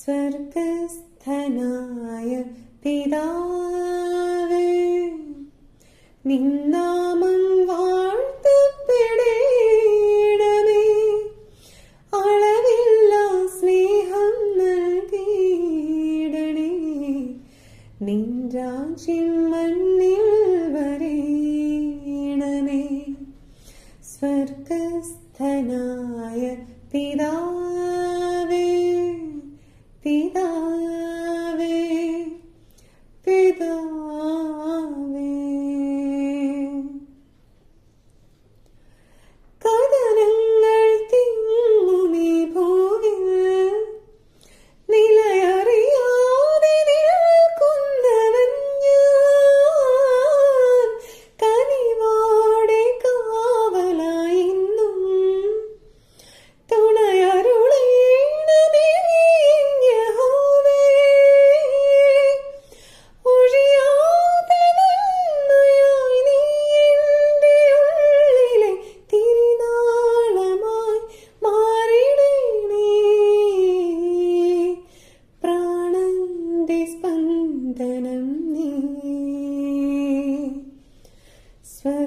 സ്വർഗസ്ഥനായ പിതാവേ നിന്നാമം വാഴ്ത്തപ്പെടേണമേ. അളവില്ല സ്നേഹം നൽകിയിടണേ. നിൻ രാജ്യം മണ്ണിൽ വരേണമേ. സ്വർഗസ്ഥനായ പിതാവേ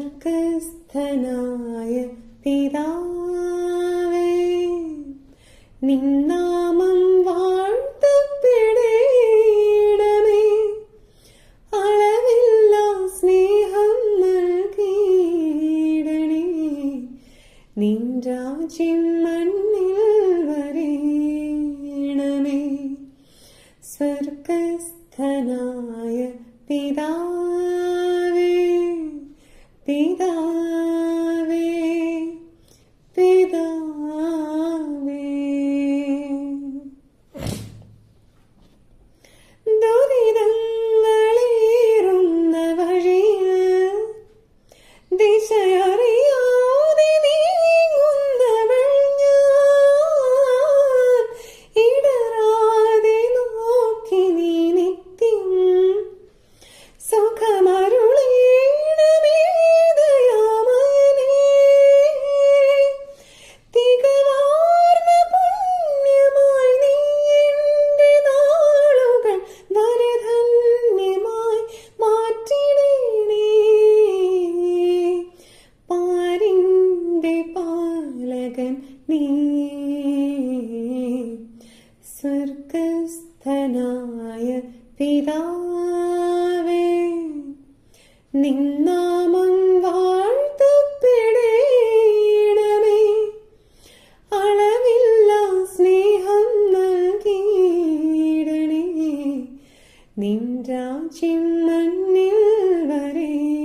സ്വർഗസ്ഥനായ പിതാവേ നിന്നാമം വാഴ്ത്തപ്പെടേണമേ. അളവില്ല സ്നേഹം നൽകീടണേ നിൻരാജ്യം മണ്ണിൽ വരേണമേ. സ്വർഗസ്ഥനായ പിതാവേ പിതാവേ സ്വർഗസ്ഥനായ പിതാവേ നിന്നാമം വാഴ്ത്തപ്പെടേണമേ. അളവില്ല സ്നേഹം നൽകിയിടണേ. നിൻ രാജ്യം മണ്ണിൽ വരേ.